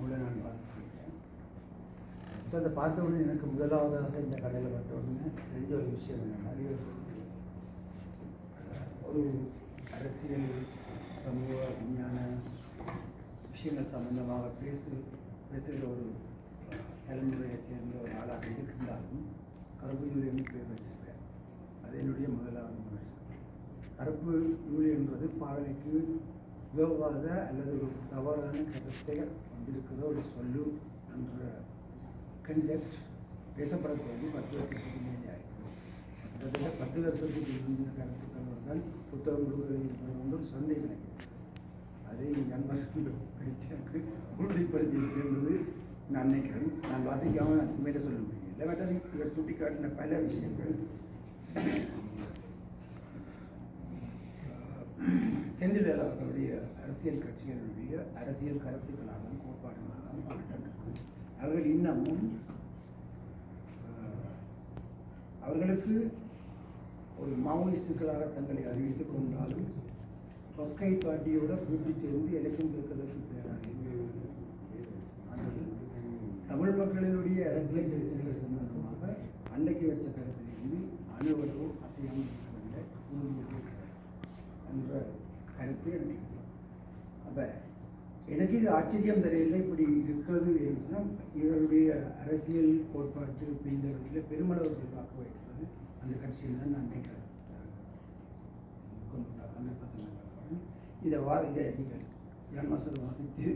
நூலை நான் வாசிக்கிறேன் புத்தகத்தை பார்த்த உடனே எனக்கு முதலாவதாக இந்த கடையில் பட்ட உடனே தெரிஞ்ச ஒரு விஷயம் என்னன்னா இது ஒரு அரசியல் சமூக விஞ்ஞான விஷயங்கள் சம்பந்தமாக பேசு பேசுகிற ஒரு தலைமுறையைச் சேர்ந்த ஒரு ஆளாக இருக்கின்றாலும் கருப்பு யூலியன் பேர் வச்சிருக்கேன் அது என்னுடைய முதலாவது விமர்சனம் கருப்பு யூலியன்றது பாவனைக்கு உதவாத அல்லது ஒரு தவறான கருத்தை கொண்டிருக்கிற ஒரு சொல்லு என்ற கன்செப்ட் பேசப்படக்கூடிய பத்து வருஷத்துக்கு மேலே ஆயிருக்கு கிட்டத்தட்ட பத்து வருஷத்துக்கு முந்தின கருத்துக்கள் புத்தகம் கொடுக்கிறது ஒன்று சந்தேகம் எனக்கு அதை நண்பர்கள் எனக்கு உறுதிப்படுத்தி இருக்கின்றது நான் நினைக்கிறேன். நான் வாசிக்காமல் அதுக்கு மேலே சொல்ல முடியும் இல்லை வேண்டாம் இவர் சுட்டி காட்டின பல விஷயங்கள் செந்தில் அரசியல் கட்சிகளுடைய அரசியல் கருத்துக்களாகவும் கோட்பாடுகளாகவும் அவர்கள் இன்னமும் அவர்களுக்கு ஒரு மாவோயிஸ்டுகளாக தங்களை அறிவித்துக் கொண்டாலும் சொஸ்கை பார்ட்டியோட கூட்டி சேர்ந்து எலெக்ஷன் கேட்கறதுக்கு தயாராக தமிழ் மக்களினுடைய அரசியல் பிரச்சனைகள் சம்பந்தமாக அன்னைக்கு வச்ச கருத்திலிருந்து அனைவரும் அசையாமல் இருக்கிறதில்லை உறுதியாக என்ற கருத்து எனக்கு இருக்கு. அப்ப எனக்கு இது ஆச்சரியம் தெரியல இப்படி இருக்கிறது என்றுனா இவருடைய அரசியல் கோட்பாட்டு பின்னத்தில் பெருமளவு செல்வாக்கு வைக்கிறது அந்த கட்சியில் தான் நான் நினைக்கிறேன். இதை வா இதை நீங்கள் ஜன்மசல் வாசித்து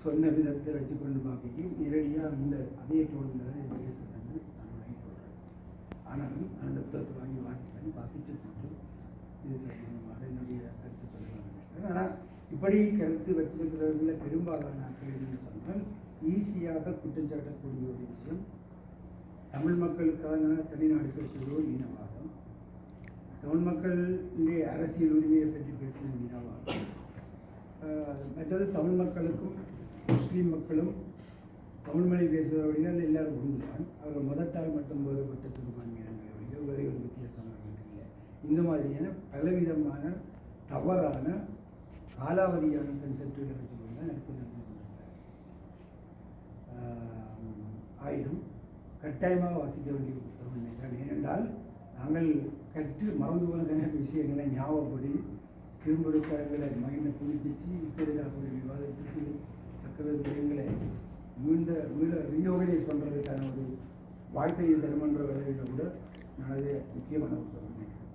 சொன்ன விதத்தை வச்சு கொண்டு பார்க்கையும் நேரடியாக அந்த அதே டோனில் தான் இது பேசுகிறேன்னு நான் வாங்கி கொள்கிறேன் ஆனாலும் அந்த புத்தகத்தை வாங்கி வாசிப்பேன் வாசித்து போட்டு இது சம்பந்தமாக என்னுடைய கருத்து சொல்லுவாங்க ஆனால் இப்படி கருத்து வச்சிருக்கிறவங்கள பெரும்பாலான ஆட்கள் என்னன்னு சொன்னால் ஈஸியாக குற்றம் சாட்டக்கூடிய ஒரு விஷயம். தமிழ் மக்களுக்கான தனிநாடு ஒரு இனவாதம் தமிழ் மக்களுடைய அரசியல் உரிமையை பற்றி பேசின இனவாதம் மற்றது தமிழ் மக்களுக்கும் முஸ்லீம் மக்களும் தமிழ் மொழி பேசுகிறவர்கள் எல்லாரும் ஒன்றுதான். அவர்கள் மதத்தால் மட்டும் போதப்பட்ட சிறுபான்மையினர்கள் வேறு ஒரு வித்தியாசமாக இல்லை. இந்த மாதிரியான பலவிதமான தவறான காலாவதியான கன்செப்டுகளை வச்சுக்கொண்டு தான் நடத்தி நடந்து கொண்டிருக்கிறார். ஆயினும் கட்டாயமாக வாசிக்க வேண்டிய புத்தகம் நினைக்கிறேன் ஏனென்றால் நாங்கள் கற்று மறந்து போன விஷயங்களை ஞாபகப்படி திரும்புறக்காரங்களை மைண்டை புதுப்பிச்சு இப்போ ஒரு விவாதத்துக்கு தக்க விஷயங்களை மீண்ட மீள ரீஆர்கனைஸ் பண்ணுறதுக்கான ஒரு வாழ்க்கையை தருமன்ற வேலையில கூட நான் அது முக்கியமான ஒரு புத்தகம் நினைக்கிறேன்.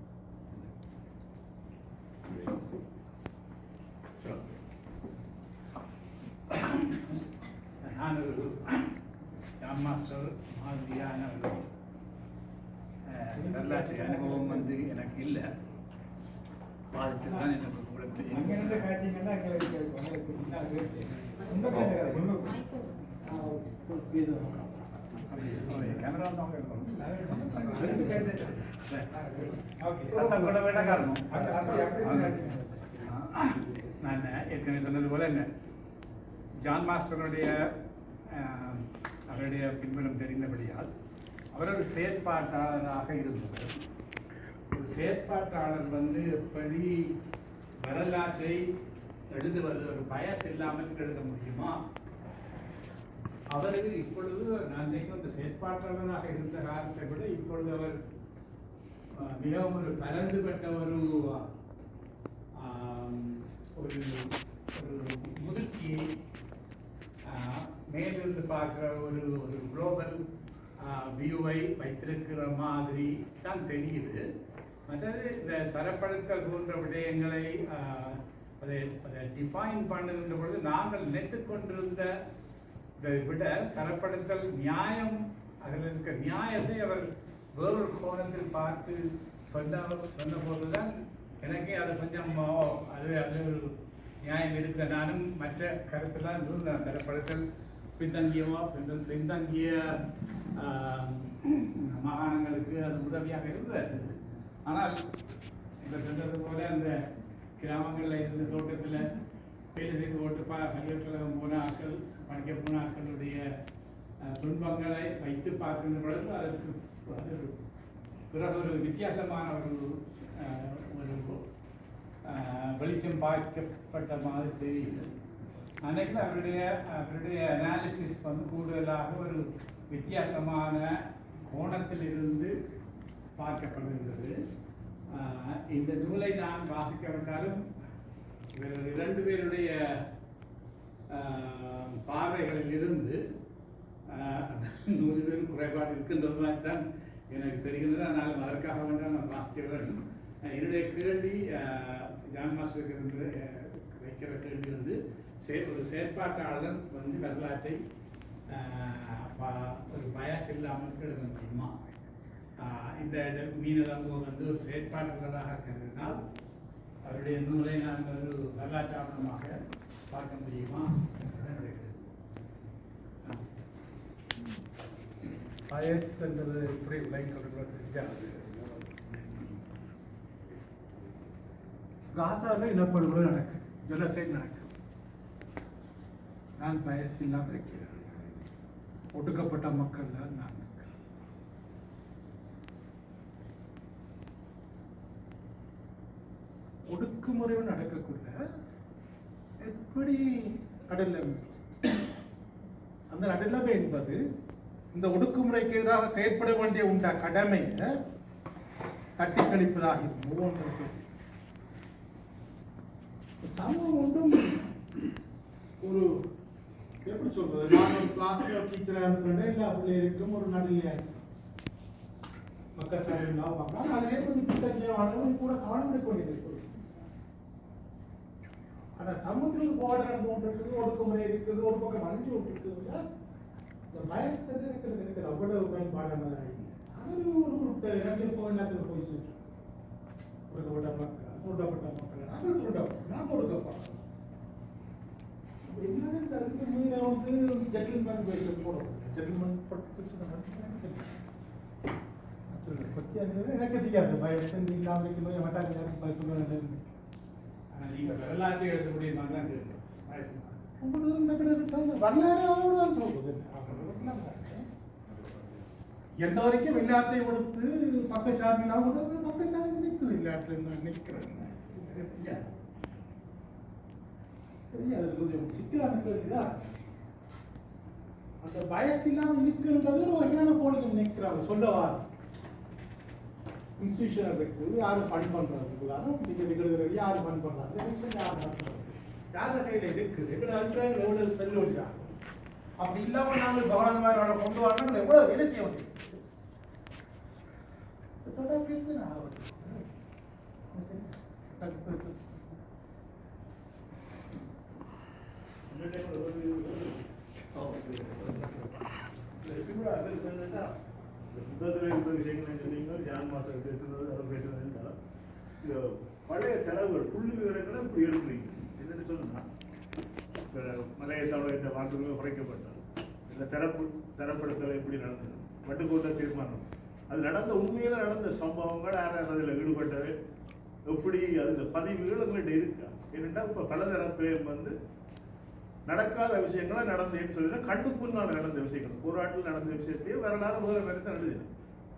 நான் ஒரு ஜான் மாஸ்டர் மாதிரியான ஒரு அஹ், வரலாற்று அனுபவம் வந்து எனக்கு இல்லை. பாதிச்சது தான் எனக்கு. கேமரா. சத்தம் கூட காரணம். நான் ஏற்கனவே சொன்னது போல என்ன? ஜான் மாஸ்டருடைய அவருடைய பின்புலம் தெரிந்தபடியால் அவர் ஒரு செயற்பாட்டாளராக இருந்தவர். ஒரு செயற்பாட்டாளர் வந்து எப்படி வரலாற்றை எழுதுவது ஒரு பயஸ் இல்லாமல் எழுத முடியுமா? அவர் இப்பொழுது நான் நினைக்கிறேன் அந்த செயற்பாட்டாளராக இருந்த காலத்தை விட இப்பொழுது அவர் அஹ், மிகவும் ஒரு பரந்துபட்ட ஒரு ஒரு ஒரு முதிர்ச்சியை மேலிருந்து பார்க்குற ஒரு ஒரு குளோபல் வியூவை வைத்திருக்கிற மாதிரி தான் தெரியுது. மற்றது இந்த தரப்படுத்தல் போன்ற விடயங்களை அதை அதை டிஃபைன் பண்ணுகின்ற பொழுது நாங்கள் நினைத்துக் கொண்டிருந்த இதை விட தரப்படுத்தல் நியாயம் அதில் இருக்க நியாயத்தை அவர் வேறொரு கோணத்தில் பார்த்து சொன்ன சொன்ன போதுதான் எனக்கே அது கொஞ்சம் அது அது ஒரு நியாயம் இருக்கு நானும் மற்ற கருத்தெல்லாம் இருந்தேன் தரப்படுத்தல் பின்தங்கியவோ? பின் பின்தங்கிய மாகாணங்களுக்கு அது உதவியாக இருந்தது. ஆனால் இப்போ சொன்னது போல அந்த கிராமங்களில் இருந்த தோட்டத்தில் வேலை செய்து போட்டு பா பல்கலைக்கழகம் போன ஆட்கள் படிக்க போன ஆட்களுடைய துன்பங்களை வைத்து பார்க்கின்ற பொழுது அதற்கு ஒரு பிறகு ஒரு வித்தியாசமான ஒரு ஒரு வெளிச்சம் பார்க்கப்பட்ட மாதிரி தெரியுது. அன்றைக்கு அவருடைய அவருடைய அனாலிசிஸ் வந்து கூடுதலாக ஒரு வித்தியாசமான கோணத்தில் இருந்து பார்க்கப்படுகிறது இந்த நூலை நான் வாசிக்கப்பட்டாலும் இவர்கள் இரண்டு பேருடைய பார்வைகளில் இருந்து நூறு பேரும் குறைபாடு இருக்கின்றது மாதிரி தான் எனக்கு தெரிகிறது ஆனால் அதற்காக வேண்டாம் நான் வாசிக்க வேண்டும். என்னுடைய கேள்வி ஜான் மாஸ்டருக்கு இருந்து வைக்கிற கேள்வி வந்து சே ஒரு செயற்பாட்டாளர் வந்து வரலாற்றை ஒரு பயாஸ் இல்லாமல் எழுத முடியுமா? இந்த மீனரங்கு வந்து ஒரு செயற்பாட்டாளராக கருதினால் அவருடைய நூலை நான் ஒரு வரலாற்று ஆவணமாக பார்க்க முடியுமா என்பதுதான் பயஸ் என்பது எப்படி விளங்கிக் தெரியாது காசாவில் இனப்படுகொலை நடக்கு. ஜெனசைட் நடக்கு. நான் பயசு இல்லாமல் இருக்கிறேன். ஒடுக்கப்பட்ட மக்கள் தான் நான் ஒடுக்குமுறையும் நடக்கக்குள்ள எப்படி நடுநிலைமை அந்த நடுநிலைமை என்பது இந்த ஒடுக்குமுறைக்கு எதிராக செயற்பட வேண்டிய உண்ட கடமையை தட்டி கழிப்பதாக இருக்கும் ஒவ்வொன்றுக்கும் சமூகம் ஒன்றும் ஒரு எப்படி சொல்றது? நான் ஒரு கிளாஸ்ல டீச்சரா இருக்கிறேன். இல்ல எல்லா இருக்கும் ஒரு நடுநிலையா இருக்கும் மக்கள் சேவை எல்லாம் பார்க்கலாம். அதிலே கொஞ்சம் பித்தட்டியவானவங்க கூட கவனம் கொண்டிருக்கிறது ஆனா சமூகத்தில் போராட நடந்து கொண்டிருக்கிறது ஒடுக்குமுறை இருக்குது ஒரு பக்கம் அழிஞ்சு கொண்டிருக்கிறது இந்த வயசு இருக்கிறது இருக்குது அவ்வளவு பயன்பாடானதாக இல்லை. அது ஒரு குறிப்பிட்ட இடத்துல போய் எல்லாத்துக்கும் போய் சொல்றேன் ஒரு கூட்டமாக சுருட்டப்பட்ட மக்கள் நாங்கள் சுருட்டப்பட்டோம் நாங்கள் ஒடுக்கப்பட்டோம் என்னன்னு அதுக்கு மீற வந்து ஜெட்டில்மெண்ட் பேச பற்றி எனக்கு தெரியாது வயசு இல்லாமல் இருக்கணும் மட்டாங்க சொல்லுவேன் ஆனா நீங்க வரலாற்றை எழுதக்கூடிய மாதிரி தான் இருக்கு. வயசு உங்களுக்கு இந்த கடை வரலாறு அவரோட தான் சொல்றது. எந்த வரைக்கும் எல்லாத்தையும் கொடுத்து பக்க சார்பினா இருக்குது இல்லாட்டில் நான் நிற்கிறேன் கொஞ்சம் சிக்கலான கேள்விதான் அந்த வயசு இல்லாம இருக்குன்றது ஒரு வகையான போலிங்க நிற்கிறாங்க சொல்லவா இன்ஸ்டியூஷன் இருக்குது யாரு ஃபண்ட் பண்றது உதாரணம் நிகழ்கிறது யாரு ஃபண்ட் பண்றாங்க யாரு fund பண்றது யார கையில இருக்குது அப்படி இல்லாமல் நாங்கள் கவர்மெண்ட் கொண்டு வரணும் எவ்வளவு வேலை செய்ய முடியும் அது இருந்த விஷயங்கள் சொன்னீங்க ஜான் மாஸ்டர் பேசுனது அவர் பழைய தரவுகள் புள்ளி விவரங்களை இப்படி எடுக்கிறீங்க என்னன்னு சொன்னா இப்ப மலைய இந்த வாக்குரிமை குறைக்கப்பட்டது இந்த தரப்பு தரப்படுத்தல் எப்படி நடந்தது வட்டுக்கோட்ட தீர்மானம் அது நடந்த உண்மையில் நடந்த சம்பவங்கள் யார் அதில் ஈடுபட்டது? எப்படி அதில் பதிவுகள் எங்கள்கிட்ட இருக்கா? ஏனென்றால் இப்போ பலதரப்பிலையும் வந்து நடக்காத விஷயங்களா நடந்தேன்னு சொல்லி கண்ணுக்கு முன்னால் நடந்த விஷயங்கள். போராட்டில் நடந்த விஷயத்தையே வரலாறு முதல் மறுத்து எழுதினேன்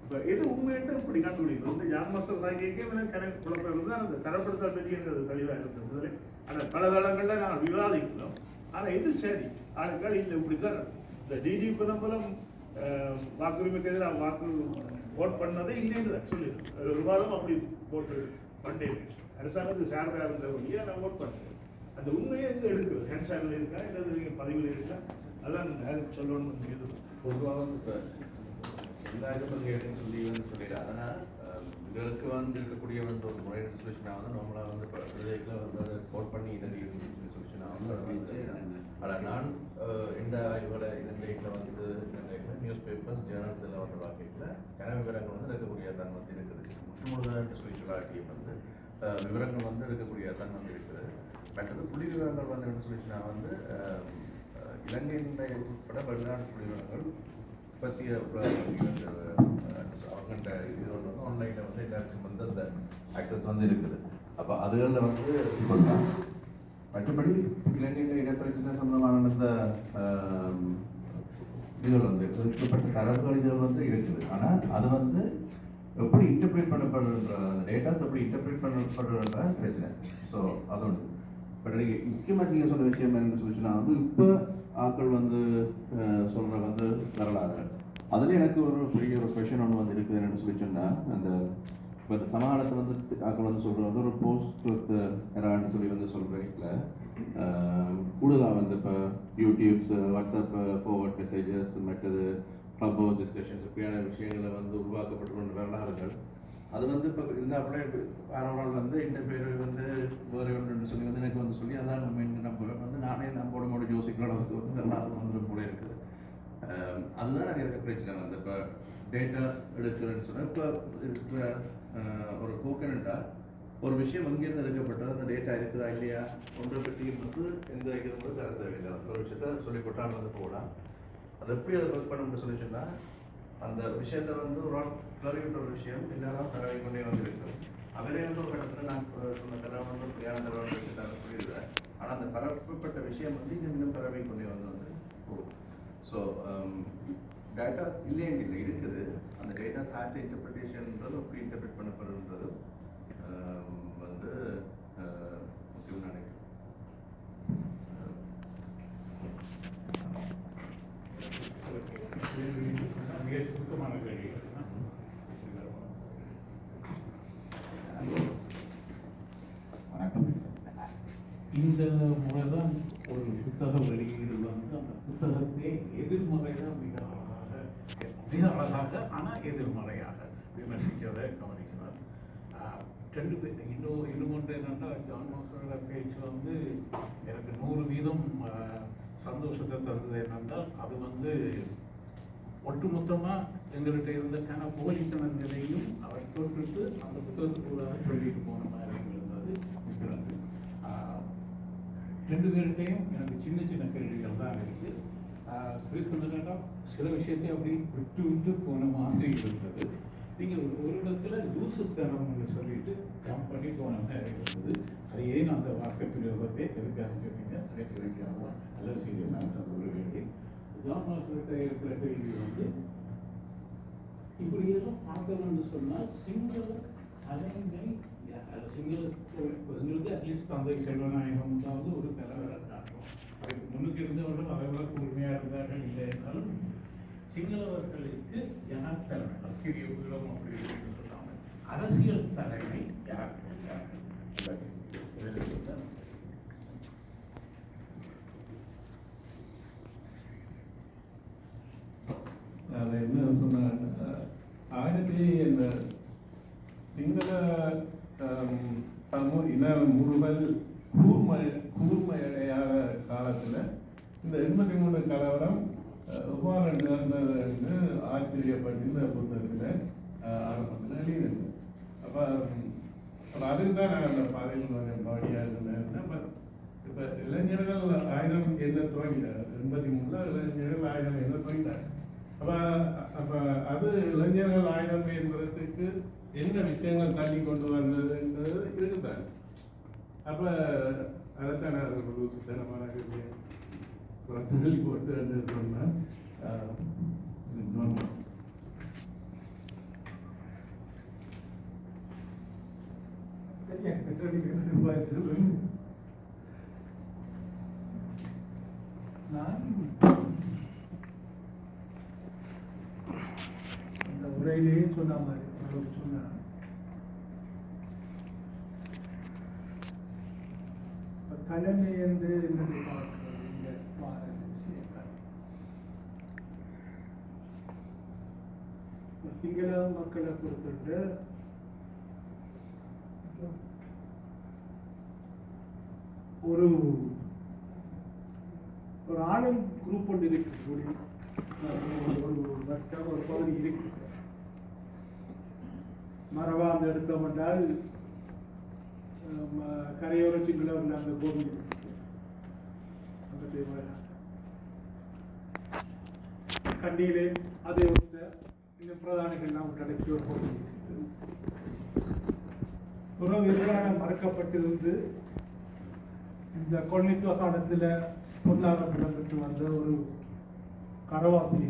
இப்போ எது உண்மையிட்டு இப்படி கண்டுபிடிக்கணும். இந்த ஜான் மாஸ்டர் தாக்கியக்கே கணக்கு குழப்பம் தான் அந்த தரப்படுத்தல் பெரியங்கிறது தெளிவாக இருந்தது முதலே. ஆனால் பல தளங்களில் நான் விவாதிக்கலாம் ஆனால் இது சரி? ஆட்கள் இல்லை இப்படி தான் இந்த டிஜி நம்பலம் வாக்குரிமைக்கு எதிராக வாக்கு ஓட் பண்ணதே இல்லைன்னு சொல்லி ஒரு வாரம் அப்படி போட்டு பண்ணேன் அரசாங்கத்துக்கு சார்பாக இருந்த வழியாக நான் ஓட் பண்ணேன் அந்த உண்மையை எங்க எடுக்கிறது? ஹேண்ட்ஷாக்ல இருக்கா இல்லது நீங்க பதிவில் இருக்கா? அதான் நான் சொல்லணும்னு இது பொதுவாக வந்து இப்போ எல்லாருக்கும் வந்து சொல்லி வந்து சொல்லிடுறாங்க ஆனால் இதுகளுக்கு வந்து இருக்கக்கூடிய வந்து ஒரு முறையான சொல்யூஷனாக வந்து நம்மளாக வந்து இப்போ விதைகளை வந்து அதை கோட் பண்ணி இதை சொல்யூஷனாக வந்து அதை வந்து ஆனால் நான் இந்த ஆய்வுகளை இதன் லைட்டில் வந்து நியூஸ் பேப்பர்ஸ் ஜேர்னல்ஸ் எல்லாம் வந்து வாக்கியத்தில் கன விவரங்கள் வந்து இருக்கக்கூடிய தன் வந்து இருக்குது. முற்றுமுழுதாக சொல்யூஷனாக வந்து அஹ், விவரங்கள் வந்து எடுக்கக்கூடிய தான் வந்து இருக்குது. மற்றது புள்ளி விவரங்கள் வந்து என்ன சொல்லிச்சுன்னா வந்து இலங்கையினுடைய உட்பட வெளிநாட்டு புள்ளி விவரங்கள் பற்றிய அவங்கள்ட்ட இது வந்து ஆன்லைனில் வந்து எல்லாருக்கும் வந்து அந்த ஆக்சஸ் வந்து இருக்குது. அப்போ அதுகளில் வந்து சொல்லலாம் மற்றபடி இலங்கையில் இடப்பிரச்சனை சம்பந்தமான அந்த இதுகள் வந்து குறிப்பிட்ட தரவுகள் இதுகள் வந்து இருக்குது. ஆனால் அது வந்து எப்படி இன்டர்பிரேட் பண்ணப்படுற அந்த டேட்டாஸ் எப்படி இன்டர்பிரேட் பண்ணப்படுறதுன்ற பிரச்சனை. ஸோ அது பட் நீங்கள் முக்கியமாக நீங்கள் சொன்ன விஷயம் என்னன்னு சொல்லிச்சுன்னா வந்து இப்போ ஆட்கள் வந்து சொல்கிற வந்து வரலாறு. அதில் எனக்கு ஒரு பெரிய ஒரு கொஷன் ஒன்று வந்து இருக்குது என்னன்னு சொல்லி சொன்னால் அந்த இப்போ இந்த சமாளத்தை வந்து ஆக்கள் வந்து சொல்கிறது வந்து ஒரு போஸ்ட் எரான்னு சொல்லி வந்து சொல்கிறீங்கள கூடுதலாக வந்து இப்போ யூடியூப்ஸ் வாட்ஸ்அப் ஃபார்வர்ட் மெசேஜஸ் மற்றது கிளப் ஹவுஸ் டிஸ்கஷன்ஸ் இப்படியான விஷயங்களை வந்து உருவாக்கப்பட்டு கொண்ட வரலாறுகள் அது வந்து இப்போ இருந்தாப்புல ஆரவரால் வந்து இந்த பேர் வந்து வேறு ஒன்று சொல்லி வந்து எனக்கு வந்து சொல்லி அதான் நம்ம இங்கே நம்ம வந்து நானே நம்மளோட மோட யோசிக்கிற அளவுக்கு வந்து வரலாறு வந்து கூட இருக்குது அதுதான் நாங்கள் இருக்க பிரச்சனை வந்து இப்போ டேட்டா எடுக்கிறேன்னு சொன்னால் இப்போ இருக்கிற ஒரு டோக்கன் ஒரு விஷயம் எங்கேருந்து எடுக்கப்பட்டது அந்த டேட்டா இருக்குதா இல்லையா ஒன்றை பற்றியும் வந்து எந்த இது வந்து தர தேவையில்லை ஒரு விஷயத்த சொல்லி கொட்டாமல் வந்து போகலாம் எப்படி அதை ஒர்க் பண்ண முடியும் சொன்னால் அந்த விஷயத்தை வந்து ஒரு ஆள் கிளறிவிட்ட ஒரு விஷயம் எல்லாரும் தரவை கொண்டே வந்திருக்கும். அவரே வந்து ஒரு இடத்துல நான் சொன்ன தரவை வந்து பிரியான தடவை வச்சுட்டாங்க தர ஆனால் அந்த பரப்பப்பட்ட விஷயம் வந்து இன்னும் இன்னும் பரவை கொண்டே வந்து வந்து போகும். ஸோ டேட்டாஸ் இல்லைன்னு இல்லை இருக்குது. அந்த டேட்டாஸ் ஆக்ட் இன்டர்பிரிட்டேஷன்ன்றது எப்படி இன்டர்பிரேட் பண்ணப்படுன்றது um, வந்து uh, முக்கியம் நினைக்கிறேன் மிக சுத்தமான கேள்விகள் வணக்கம் இந்த முறை தான் ஒரு புத்தக வெளியீடு வந்து அந்த புத்தகத்தை எதிர்மறையாக மிக அழகாக மிக அழகாக ஆனால் எதிர்மறையாக விமர்சித்ததை கவனிக்கிறார். ரெண்டு பேர் இன்னும் இன்னும் ஒன்று என்னென்னா ஜான் பேச்சு வந்து எனக்கு நூறு வீதம் சந்தோஷத்தை தந்தது என்னென்றால் அது வந்து ஒட்டுமொத்தமாக எங்கள்கிட்ட இருந்த கன போலித்தனங்களையும் அவர் தொட்டுட்டு அந்த புத்தகத்துக்குள்ளாக சொல்லிட்டு போன மாதிரி இருந்தது இருக்கிறது ஆஹ் ரெண்டு பேருக்கையும் எனக்கு சின்ன சின்ன கேள்விகள் தான் இருக்கு. ஸ்ரீஸ்கந்தா சில விஷயத்தை அப்படி விட்டு விட்டு போன மாதிரி இருந்தது. நீங்கள் ஒரு இடத்துல லூசுத்தனம்னு சொல்லிட்டு ஜம்ப் பண்ணி போன மாதிரி இருந்தது. அது ஏன் அந்த வார்த்தை பிரயோகத்தை எதுக்காக சொன்னீங்க அதை தெரிவிக்காம நல்ல சீரியஸாக ஒரு வேண்டி ஜாமாக்கிட்ட இருக்கிற கேள்வி வந்து இப்படியெல்லாம் பார்த்தோம்னு சொன்னால் சிங்கள அது சிங்கள எங்களுக்கு அட்லீஸ்ட் தந்தை செல்வநாயகம் தான் வந்து ஒரு தலைவராக காட்டும் அதுக்கு முன்னுக்கு இருந்தவர்கள் அதை விட கூர்மையாக இருந்தார்கள் இல்லை என்றாலும் சிங்களவர்களுக்கு யார் தலைமை அஸ்கிரிய உலகம் அப்படி இப்படின்னு சொல்லாமல் அரசியல் தலைமை யார்? யார் இதில் தான் அது என்ன சொன்னாங்கன்னா ஆயிரத்தி இந்த சிங்கள ஆம், சமூக இன முறுவல் கூர்மை கூர்மையடையாத காலத்தில் இந்த எண்பத்தி மூணு கலவரம் அஹ், எவ்வாறு நடந்தது ஆச்சரியப்பட்டு புத்தகத்தில் ஆரம்பத்தில் எழுதியிருந்தேன் அப்போ அப்போ அதுக்கு தான் நான் அந்த பாதையில் கொஞ்சம் பாடியாக இருந்தேன் அப்போ இப்போ இளைஞர்கள் ஆயுதம் என்ன துவங்கிட்டார் எண்பத்தி மூணில் இளைஞர்கள் ஆயுதம் என்ன துவங்கிட்டார் அப்போ அப்போ அது இளைஞர்கள் ஆயுதம் என்பதற்கு என்ன விஷயங்கள் தள்ளி கொண்டு வந்ததுன்றது இருக்குதான் அப்போ அதைத்தான் நான் ஒரு சுத்தனமான கேள்வியை தள்ளி போட்டு சொன்னேன் ஆஹ் இது நான் அந்த உரையிலேயே சொன்ன மாதிரி உங்களுக்கு தலைமை என்று என்னென்னு பார்க்கிறது இந்த வார விஷயங்கள் சிங்கள மக்களை பொறுத்துட்டு. ஒரு ஒரு ஆளும் குரூப் ஒன்று இருக்கு. ஒரு ஒரு வட்டம் ஒரு பகுதி இருக்கு. மரபாந்து எடுத்தோம் என்றால் கரையோர சிங்கள சிங்களவர்கள் அந்த கோவில் இருக்கு அந்த கண்டியிலே அதை ஒருத்த இந்த பிரதானிகள்லாம் உள்ளடக்கிய ஒரு பகுதி துறவு நிர்வாணம் மறுக்கப்பட்டிருந்து இந்த கொள்ளித்துவ காலத்தில் பொருளாதாரம் இடம்பெற்று வந்த ஒரு கரவாசி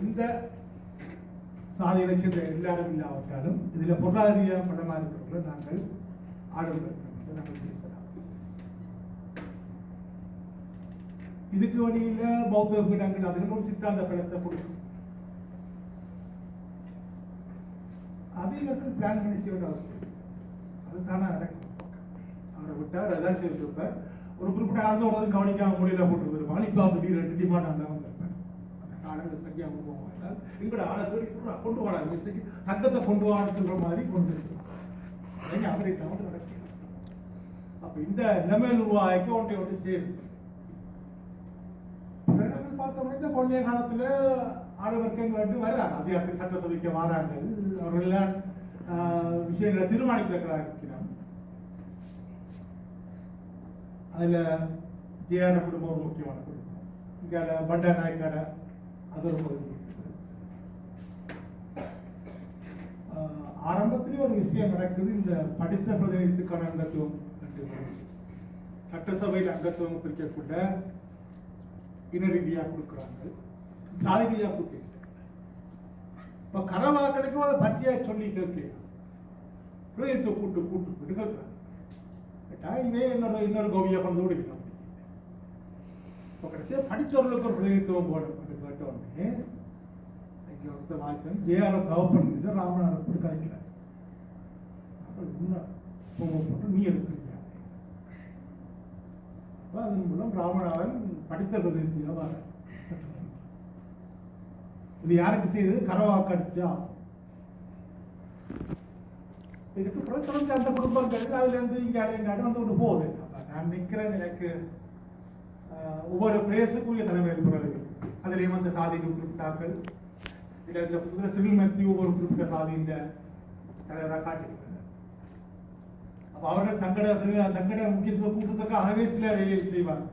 இந்த சாதிகளை சேர்ந்த எல்லாரும் இல்லாவிட்டாலும் இதில் பொருளாதார படமாக இருக்கிறவர்கள் நாங்கள் ஆளுநர் நாங்கள் பேசலாம். இதுக்கு வழியில் பௌத்த பீடங்கள் அதுக்கு சித்தாந்த படத்தை கொடுக்கும் அது இவர்கள் பிளான் பண்ணி செய்ய வேண்டிய அவசியம் அது தானே நடக்கும். அவரை விட்டார் அதான் செய்துட்டு இருப்பார். ஒரு குறிப்பிட்ட ஆழ்ந்த உடனே கவனிக்காம முடியல போட்டுருப்பார் இப்போ அப்படி ரெண்டு டிமாண்ட் ஆண்டவன் இருப்பார் அந்த காலங்கள் சரியா போவோம் என்றால் எங்களோட ஆளை சொல்லி "கொண்டு கொண்டு வாடா மியூசிக் தங்கத்தை கொண்டு வாடன்னு சொல்ற மாதிரி கொண்டு இருக்கு அமெரிக்கா வந்து நடக்கிறது அப்போ இந்த நிலைமையில் உருவாக்க ஒன்றை ஒன்று சேரும் நாங்கள் பார்த்தோம்னா இந்த கொள்ளைய காலத்துல ஆளு வர்க்கங்கள் வந்து வர்றாங்க. அதிகாரத்துக்கு சட்டசபைக்கு வராங்க அவர்களெல்லாம் ஆஹ், விஷயங்களை தீர்மானிக்கிறாங்க இருக்கிறாங்க அதில் ஜேஆர் குடும்பம் ஒரு முக்கியமான குடும்பம். இங்க பண்டா நாயக்காட அது ஒரு பகுதி. ஆரம்பத்திலே ஒரு விஷயம் நடக்குது. இந்த படித்த பிரதிநிதித்துக்கான அங்கத்துவம் சட்டசபையில் அங்கத்துவம் குறிக்கக்கூட இன ரீதியாக கொடுக்குறாங்க. சாதி ரீதியாக கொடுக்க இப்போ கரவாக்களுக்கும் அதை பச்சையாக சொல்லி கேட்க ஹிருதயத்தை கூட்டு கூட்டு கூட்டு கேட்குறாங்க. கேட்டால் இதே இன்னொரு இன்னொரு கோவியை கொண்டு விடுவிக்கணும் இப்போ கடைசியாக படித்தவர்களுக்கு ஒரு பிரதிநிதித்துவம் போடும் என்று கேட்டோடனே இங்கே ஒருத்தர் வாய்ச்சன் ஜேஆர் தவப்பன் இது ராமநாதன் போட்டு கதைக்கிறார். அப்போ உன்னை போட்டு நீ எடுக்கிறீங்க. அப்போ அதன் மூலம் ராமநாதன் படித்த பிரதிநிதியாக வர இது யாருக்கு செய்தது? கரவாக்கடிச்சா. இதுக்கு பிரச்சனை தொடர்ந்து அந்த குடும்பங்கள் அதுல இருந்து இங்க நடந்து கொண்டு போகுது. நான் நிக்கிறேன் எனக்கு ஒவ்வொரு பிரேசுக்குரிய தலைமையில் பிறகு அதுலேயும் அந்த சாதி குறிப்பிட்டார்கள் இதில் இந்த புதிய சிவில் மத்தி ஒவ்வொரு குறிப்பிட்ட சாதியின் தலைவராக காட்டியிருக்கிறார். அப்போ அவர்கள் தங்கட தங்கட முக்கியத்துவ கூட்டத்துக்காகவே சில வேலையில் செய்வார்.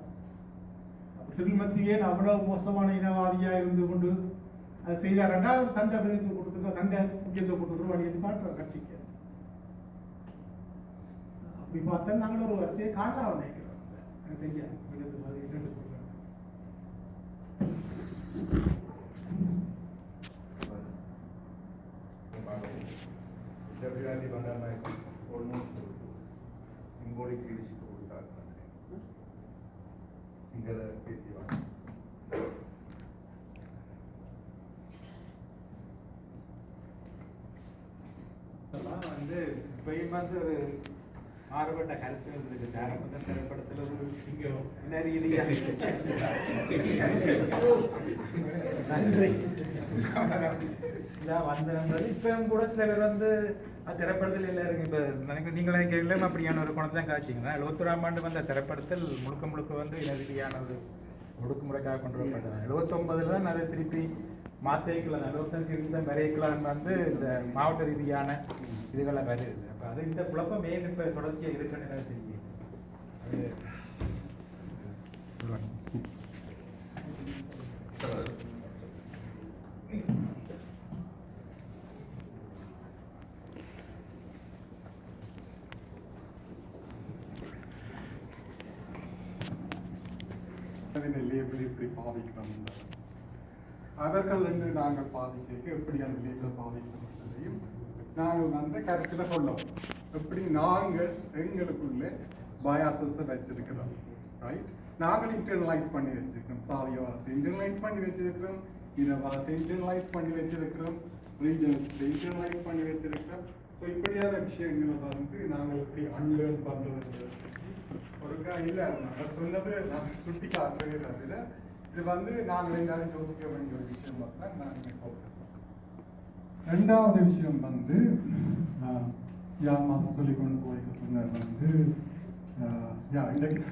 சிவில் மத்தியே அவ்வளவு மோசமான இனவாதியாக இருந்து கொண்டு அதை செய்தாரண்டா தண்டை பிரதித்துவ கூட்டத்துக்கு தண்டை முக்கியத்துவ கூட்டத்துக்கு வழியை காட்டுற கட்சிக்கு. அப்படி பார்த்தா நாங்கள் ஒரு வரிசையை காணலாம் நினைக்கிறோம். எனக்கு தெரியாது. விழுது மாதிரி. Deputy Bandaranaike almost symbolic leadership கொடுத்தார். சிங்கள பேசியவாங்க இதெல்லாம் வந்து இப்பயும் வந்து ஒரு மாறுபட்ட கருத்துகள் இருக்கு ஆரம்பத்த திரைப்படத்துல ஒரு நன்றி. வந்தது. இப்பயும் கூட சில பேர் வந்து திரைப்படத்தில் இல்லை இருக்கு இப்போ நினைக்க நீங்களே கேட்கலாம் அப்படியான ஒரு குணத்தை தான் காய்ச்சிங்கன்னா எழுபத்தொராம் ஆண்டு வந்த திரைப்படத்தில் முழுக்க முழுக்க வந்து இன ரீதியான ஒரு ஒடுக்குமுறைக்காக கொண்டு வரப்பட்டது. எழுபத்தொன்பதுல தான் அதை திருப்பி மாத்திரைக்கலாம் எழுபத்தஞ்சு இருந்த வரைக்கலாம் வந்து இந்த மாவட்ட ரீதியான இதுகளை வருது. அப்போ அது இந்த குழப்பம் ஏன் இப்போ தொடர்ச்சியாக இருக்குன்னு எனக்கு தெரியும் அது அதனை அவர்களிருந்து நாங்கள் பாதிக்க எப்படியான அந்த பாதிக்கிறதையும் நாங்கள் வந்து கருத்தில் கொள்ளோம். எப்படி நாங்கள் எங்களுக்குள்ளே பயாசஸை வச்சிருக்கிறோம். ரைட் நாங்கள் இன்டர்னலைஸ் பண்ணி வச்சிருக்கிறோம். சாதியவாதத்தை இன்டர்னலைஸ் பண்ணி வச்சிருக்கிறோம். இனவாதத்தை இன்டர்னலைஸ் பண்ணி வச்சிருக்கிறோம். ரீஜன்ஸை இன்டர்னலைஸ் பண்ணி வச்சிருக்கிறோம். ஸோ இப்படியான விஷயங்களை வந்து நாங்கள் எப்படி அன்லேர்ன் பண்ணுறது ஒருக்கா இல்லை. நாங்கள் சொன்னது நாங்கள் சுட்டி காட்டுறதே தவிர இது வந்து நாங்கள் எல்லாரும் யோசிக்க வேண்டிய ஒரு விஷயம் தான் நான் இங்க சொல்றேன். ரெண்டாவது விஷயம் வந்து ஆஹ், மாசம் சொல்லி கொண்டு போய் சொன்னார் வந்து ஆஹ், யா இன்றைக்கு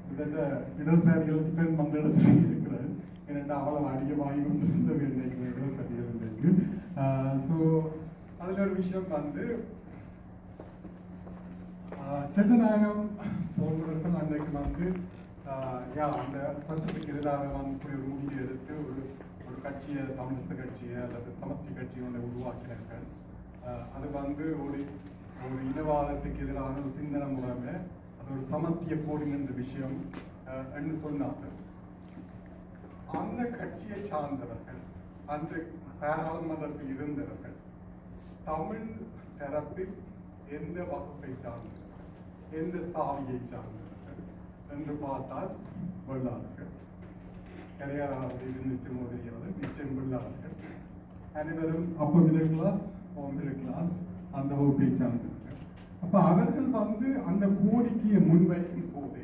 கிட்டத்தட்ட இடதுசாரிகள் டிஃபெண்ட் பண்ற இடத்துல இருக்கிறார் ஏன்னா அவ்வளவு அடிய வாங்கி கொண்டு இருந்த வேண்டிய இடதுசாரிகள் இன்றைக்கு. ஸோ அதில் ஒரு விஷயம் வந்து சென்னநாயகம் செல்வநாயகம் போன்றவர்கள் அன்றைக்கு வந்து யா அந்த சட்டத்துக்கு எதிராக வந்து போய் ஒரு முடிவு எடுத்து ஒரு ஒரு கட்சியை தமிழிச கட்சியை அல்லது சமஷ்டி கட்சியை ஒன்றை உருவாக்கினார்கள். அது வந்து ஒரு ஒரு இனவாதத்துக்கு எதிரான ஒரு சிந்தனை முறைமை அது ஒரு சமஷ்டியை போடுகின்ற விஷயம் என்று சொன்னார்கள். அந்த கட்சியை சார்ந்தவர்கள் அந்த பாராளுமன்றத்தில் இருந்தவர்கள் தமிழ் தரப்பில் எந்த வகுப்பை சார்ந்தவர்கள் எந்த சாவியை சார்ந்தவர்கள் என்று பார்த்தால் வெள்ளாளர்கள் கிடையாது இருந்துச்சு முதலியவர் நிச்சயம் பிள்ளாளர்கள் அனைவரும் அப்போ மிடில் கிளாஸ் ஓ மிடில் கிளாஸ் அந்த வகுப்பை சார்ந்திருக்கிறார் அப்போ அவர்கள் வந்து அந்த கோரிக்கையை முன்வைக்கும் போது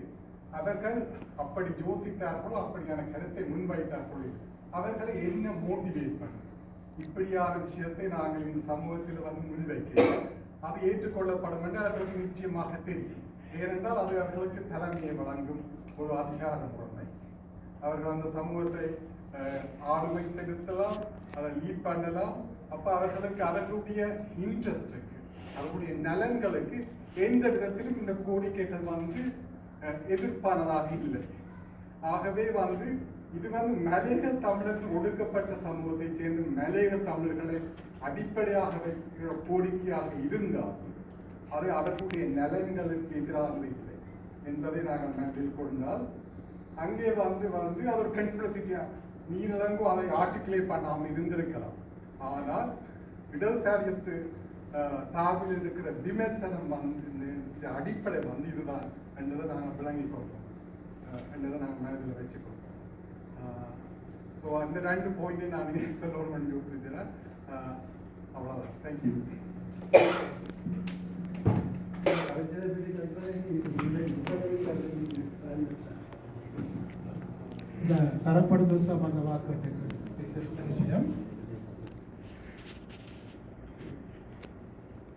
அவர்கள் அப்படி யோசித்தார்களோ அப்படியான கருத்தை முன்வைத்தார்களோ அவர்களை என்ன மோட்டிவேட் பண்ணும்? இப்படியான விஷயத்தை நாங்கள் இந்த சமூகத்தில் வந்து முன்வைக்கிறோம். அது ஏற்றுக்கொள்ளப்படும் என்று அவர்களுக்கு நிச்சயமாக தெரியும். ஏனென்றால் அது அவர்களுக்கு தலைமையை வழங்கும் ஒரு அதிகார முறைமை அவர்கள் அந்த சமூகத்தை ஆளுமை செலுத்தலாம் அதை லீட் பண்ணலாம். அப்போ அவர்களுக்கு அவர்களுடைய இன்ட்ரெஸ்டுக்கு அவர்களுடைய நலன்களுக்கு எந்த விதத்திலும் இந்த கோரிக்கைகள் வந்து எதிர்ப்பானதாக இல்லை. ஆகவே வந்து இது வந்து மலையக தமிழர்கள் ஒடுக்கப்பட்ட சமூகத்தை சேர்ந்த மலையக தமிழர்களை அடிப்படையாக வைக்கிற கோரிக்கையாக இருந்தால் அது அவர்களுடைய நலன்களுக்கு எதிராக இல்லை என்பதை நாங்கள் மனதில் கொண்டால் அங்கே வந்து வந்து அவர் ஒரு கன்ஸ்பிரசிக்கு நீரிழங்கு அதை ஆர்டிகுலேட் பண்ணாமல் இருந்திருக்கலாம். ஆனால் இடதுசாரியத்து சார்பில் இருக்கிற விமர்சனம் வந்து அடிப்படை வந்து இதுதான் என்றதை நாங்கள் விளங்கிக் கொள்வோம். என்றதை நாங்கள் மனதில் வச்சுக்கொள்வோம் ஸோ அந்த ரெண்டு பாயிண்டை நான் சொல்லணும்னு யோசிக்கிறேன். அவ்வளோதான் தேங்க்யூ படிச்சதை பற்றி இந்த தரப்படுதல் சம்பந்தமாக விஷயம்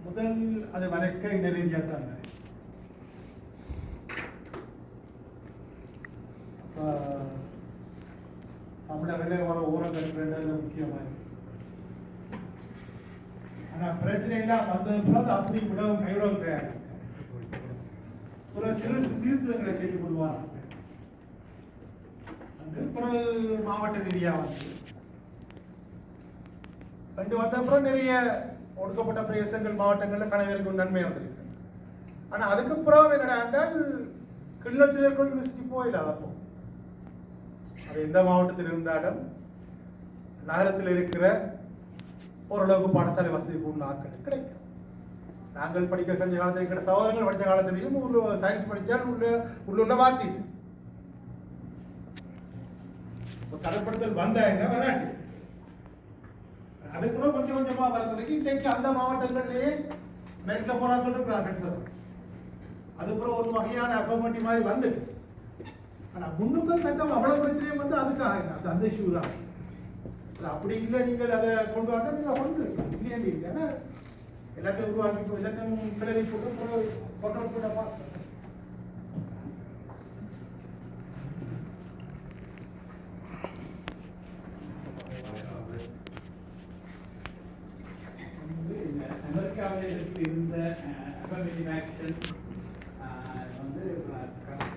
முதல் அதை வரைக்க இந்த ரீதியாக தான். இருந்தது. தமிழர்களே வர ஊரம் கட்டுறது முக்கியமாக ஆனால் ஆனா பிரச்சனை எல்லாம் வந்ததுக்கு அப்படி விடவும் கைவிடவும் கிடையாது ஒரு சிறு சீர்திருத்தங்களை செய்து கொள்வாங்க வந்து மாவட்ட ரீதியா வந்து. ரெண்டு வந்த அப்புறம் நிறைய ஒடுக்கப்பட்ட பிரதேசங்கள் மாவட்டங்கள்ல கணவருக்கு நன்மை வந்திருக்கு. ஆனா அதுக்கு பிறகு என்னடா என்றால் கிளிநொச்சி யூனிவர்சிட்டி போயில அப்போ. அது எந்த மாவட்டத்தில் இருந்தாலும் நகரத்தில் இருக்கிற ஓரளவுக்கு பாடசாலை வசதி உள்ள ஆட்கள் கிடைக்கும். நாங்கள் படிக்கிற கொஞ்ச காலத்தில் இருக்கிற சகோதரங்கள் படித்த காலத்திலையும் உள்ள சயின்ஸ் படித்தால் உள்ள உள்ள வாத்தி தரப்படுத்தல் வந்தா என்ன விளையாட்டு அதுக்கப்புறம் கொஞ்சம் கொஞ்சமாக வரதுக்கு இன்றைக்கு அந்த மாவட்டங்கள்லேயே மெட்ல போராட்கள் இருக்கிறார்கள் சார் அதுக்கப்புறம் ஒரு வகையான அக்கௌண்டி மாதிரி வந்துட்டு. ஆனால் முன்னுக்கும் தக்கம் அவ்வளோ பிரச்சனையும் வந்து அதுக்காக இல்லை அது அந்த இஷ்யூ தான். அப்படி இல்லை நீங்கள் அதை கொண்டு வந்தா நீங்கள் கொண்டு இருக்கீங்க இல்லையா நீங்க ஏன்னா எல்லாத்தையும் உருவாக்கி போ- எல்லாத்தையும் கிளறி போட்டு கொண்டு போட பார்க்க வந்து இந்த அமெரிக்காவில் இருக்கு இருந்த அஃபர்மேட்டிவ் ஆக்ஷன் வந்து அஹ்,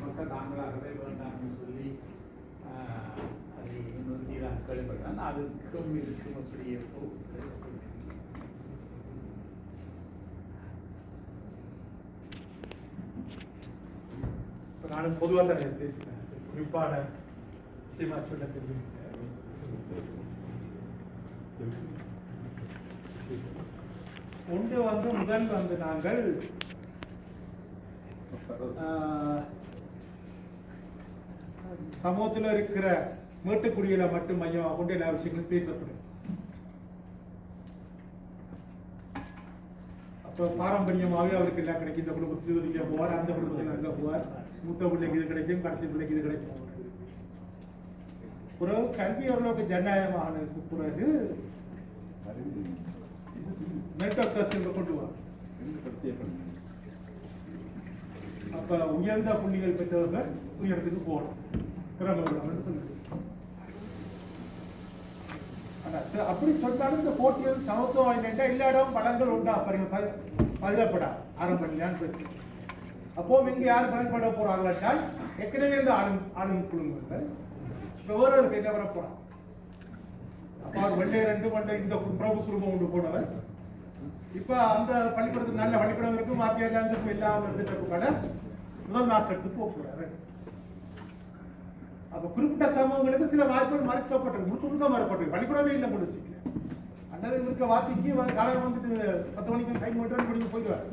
மக்கள் தாங்களாகவே வேண்டாம்னு சொல்லி அஹ், அதை நிறுத்தி தான் கேள்விப்பட்டேன் அதுக்கும் இதுக்கும் அப்படியே போ- இப்போ நான் பொதுவாக தான் பேசுகிறேன் குறிப்பாக சீமா சொல்ல தெரியும். ஒன்று வந்து முதல் வந்து நாங்கள் சமூகத்தில் இருக்கிற மேட்டுக்குடியில மட்டும் மையமாக கொண்டு எல்லா விஷயங்களும் பேசப்படும். இப்போ பாரம்பரியமாகவே அவருக்கு எல்லாம் கிடைக்கும். இந்த குடும்பத்தை சீர்திருக்க போவார் அந்த குடும்பத்தில் அங்கே போவார். மூத்த பிள்ளைக்கு இது கிடைக்கும் கடைசி பிள்ளைக்கு இது கிடைக்கும். பிறகு கல்வி ஓரளவுக்கு ஜனநாயகமானதுக்கு பிறகு மென்டல் ட்ரஸ்ட் கொண்டு வா. அப்ப உயர்ந்த புள்ளிகள் பெற்றவர்கள் உயரத்துக்கு போகணும். திறமை உள்ளவர்கள் சொல்லுது அப்படி சொன்னாலும் இந்த போட்டியில் சமத்துவம் என்னென்றா எல்லா இடம் பலன்கள் உண்டா? பாருங்க பதிலப்படா ஆரம்ப நிலையான்னு அப்போ இங்க யார் பயன்பட போறாங்க என்றால் ஏற்கனவே இந்த ஆளும் ஆளும் குழுங்கள் இப்போ ஒருவருக்கு ஒரு பேர்ல வர போறான் அவர் வெள்ளை ரெண்டு மண்டை இந்த பிரபு குடும்பம் உண்டு போனவர் இப்ப அந்த பள்ளிக்கூடத்துக்கு நல்ல பள்ளிக்கூடம் இருக்கும் வாத்தியார் எல்லாம் இருக்கு இருந்துட்டு கூட முதல் நாட்டத்துக்கு போகிறாரு அப்ப குறிப்பிட்ட சமூகங்களுக்கு சில வாய்ப்புகள் மறுக்கப்பட்டிருக்கு. முழுக்க முழுக்க மறுக்கப்பட்டிருக்கு. பள்ளிக்கூடமே இல்லை முடிச்சுக்கு அண்ணன் இருக்க வார்த்தைக்கு வந்து காலையில் வந்துட்டு பத்து மணிக்கு சைன் மட்டும் முடிஞ்சு போயிடுவார்.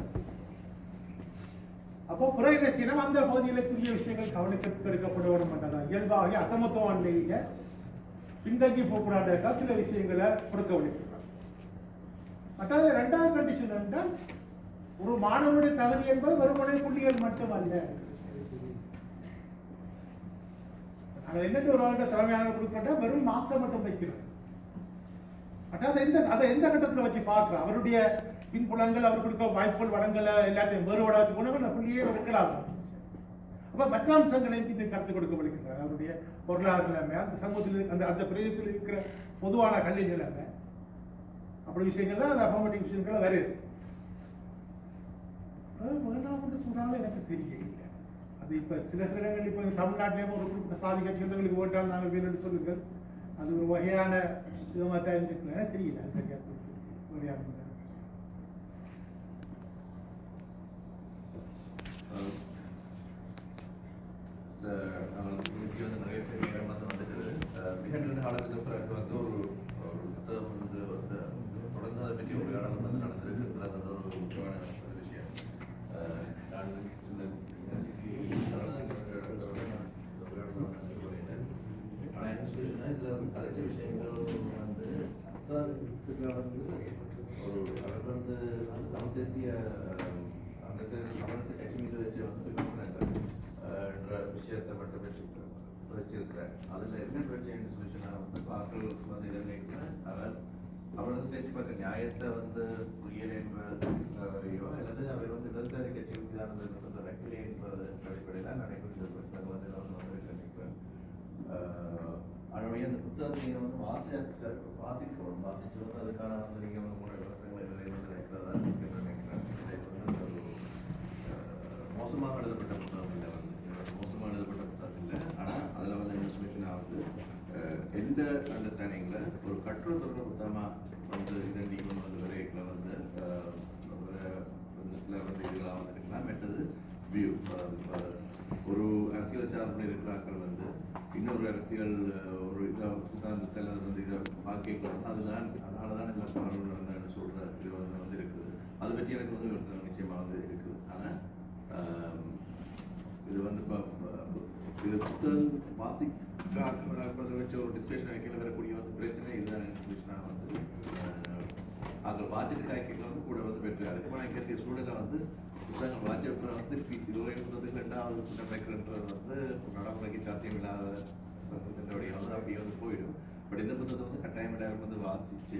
அப்போ பிரைவசியிலும் அந்த பகுதிகளுக்குரிய விஷயங்கள் கவனிக்கிறதுக்கு எடுக்கப்பட வேண்டும் என்றதான் இயல்பாக அசமத்துவம் நிலையில பின்தங்கி போகக்கூடாத சில விஷயங்களை கொடுக்க வேண்டியிருக்கிறார் மற்றது ரெண்டாவது கண்டிஷன் என்றால் ஒரு மாணவனுடைய தகுதி என்பது வெறுமனை புள்ளிகள் மட்டுமல்ல. அது என்னட்டு ஒரு ஆளுக்கு தலைமையான கொடுக்கிறா வெறும் மார்க்ஸை மட்டும் வைக்கிறது. மற்ற அதை எந்த அதை எந்த கட்டத்தில் வச்சு பார்க்குறோம் அவருடைய பின்புலங்கள் அவர் கொடுக்க வாய்ப்புகள் வளங்களை எல்லாத்தையும் வேறுபட வச்சு கொண்டு அந்த புள்ளியே எடுக்கலாம். அப்போ மற்ற அம்சங்களையும் பின்னர் கருத்து கொடுக்க விடுக்கிறார் அவருடைய பொருளாதார நிலைமை அந்த சமூகத்தில் அந்த அந்த பிரதேசத்தில் இருக்கிற பொதுவான கல்வி நிலைமை அப்படி விஷயங்கள்லாம் அந்த அஃபர்மேட்டிவ் விஷயங்கள்லாம் வருது. அது வேண்டாம் என்று சொன்னாலும் எனக்கு தெரியும். அது இப்போ சில சில இடங்கள் இப்போ தமிழ்நாட்டிலேயும் ஒரு குறிப்பிட்ட சாதி கட்சிகளுக்கு ஓட்டால் நாங்கள் வேணும்னு சொல்லுங்கள் அது ஒரு வகையான இது மாதிரி இருக்குன்னு தெரியல அது சரியா வகையான இன்னைக்கு வந்து நிறைய செய்திகள் வந்து வந்துட்டு அஹ் மிக நீண்ட காலத்துக்கு பிறகு வந்து ஒரு ஒரு புத்தகம் வந்து வந்து தொடர்ந்து அதை பற்றி ஒரு இடம் வந்து நடந்திருக்கு அது வந்து ஒரு முக்கியமான ஒரு விஷயம் அஹ் நான் இந்த ஆனால் என்ன சொல்லிச்சுன்னா இதில் வந்து கலைச்ச விஷயங்கள் வந்து புத்தகத்துக்கு வந்து ஒரு அவர் வந்து அந்த தமிழ் தேசிய அஹ், அந்த தமிழ் கட்சி மீது வச்சு வந்து விமர்சனங்கள் அஹ், என்ற விஷயத்தை மட்டும் வச்சு வச்சிருக்கிறேன் அதில் என்ன பிரச்சனைன்னு சொல்லிச்சுன்னா வந்து பாக்கள் வந்து இதை நினைக்கிறேன் அவர் அவரது கட்சி பார்க்க நியாயத்தை வந்து புரியலை என்பதையோ அல்லது அவர் வந்து இடதுசாரி கட்சி மீதான விமர்சனத்தை வைக்கலை என்பது அடிப்படையில் நடைபெறுகிறது விமர்சனம் வந்து நான் அதனுடைய அந்த புத்தகத்தை நீங்கள் வந்து வாசிக்க வாசிக்கணும் வாசிச்சு வந்து அதுக்கான வந்து நீங்கள் வந்து மூணு விமர்சனங்களை இதில் வந்து நினைக்கிறதா நினைக்கிறேன். வந்து மோசமாக எழுதப்பட்ட புத்தகம் இல்லை வந்து இது மோசமாக எழுதப்பட்ட புத்தகம் இல்லை ஆனால் அதில் வந்து என்ன சொல்லிச்சுன்னா வந்து அஹ், எந்த அண்டர்ஸ்டாண்டிங்கில் ஒரு கற்றல் தொடர்புத்தமாக வந்து இதை நீங்கள் வந்து வரைக்கில் வந்து சில வந்து இதெல்லாம் வந்து இருக்கலாம் மற்றது வியூ ஒரு அரசியல் சார்பில் இருக்கிறார்கள் வந்து இன்னொரு அரசியல் ஒரு இதாக சித்தாந்தத்தில் அது வந்து இதை பார்க்க வந்து அதுதான் அதனால தான் இந்த பாடல்கள் சொல்கிற இது வந்து வந்து இருக்குது. அதை பற்றி எனக்கு வந்து விமர்சனம் நிச்சயமாக வந்து இருக்குது. ஆனால் இது வந்து இப்போ இது புத்தகம் வாசிக்க வச்சு ஒரு டிஸ்கஷன் வைக்கல வரக்கூடிய வந்து பிரச்சனை இதுதான் சொல்லிச்சுன்னா வந்து அஹ், அங்கே வாட்சிட்டு காய்க்கில் வந்து கூட வந்து பெற்றாரு இப்போ நான் இங்கே சூழலில் வந்து புத்தகங்கள் வாட்சி வந்து இதுவரை புத்தகத்துக்கு ரெண்டாவது புத்தகம் வைக்கிறன்றது வந்து நடைமுறைக்கு சாத்தியம் இல்லாத சந்தத்தினுடைய வந்து அப்படியே வந்து போயிடும். பட் இந்த புத்தகத்தை வந்து கட்டாயம் எல்லாரும் வந்து வாசிச்சு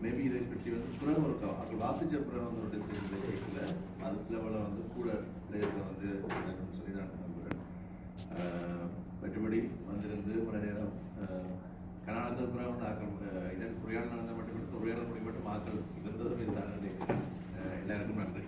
மேபி இதை பற்றி வந்து புறம் இருக்கும் அப்படி வாசிச்ச புறம் வந்து ஒரு டிஸ்கஷன் வைக்கல அது சில வந்து கூட பிளேயர்ஸை வந்து சொல்லி நான் நம்புகிறேன் மற்றபடி வந்திருந்து ஒரு நேரம் கலாணத்திற்குரிய தாக்கம் இதன் உரையாடல் நடந்த மட்டும் உரையாடல் முடிவு மட்டும் ஆக்கல் இருந்ததும் இதுதான். எல்லாருக்கும் நன்றி.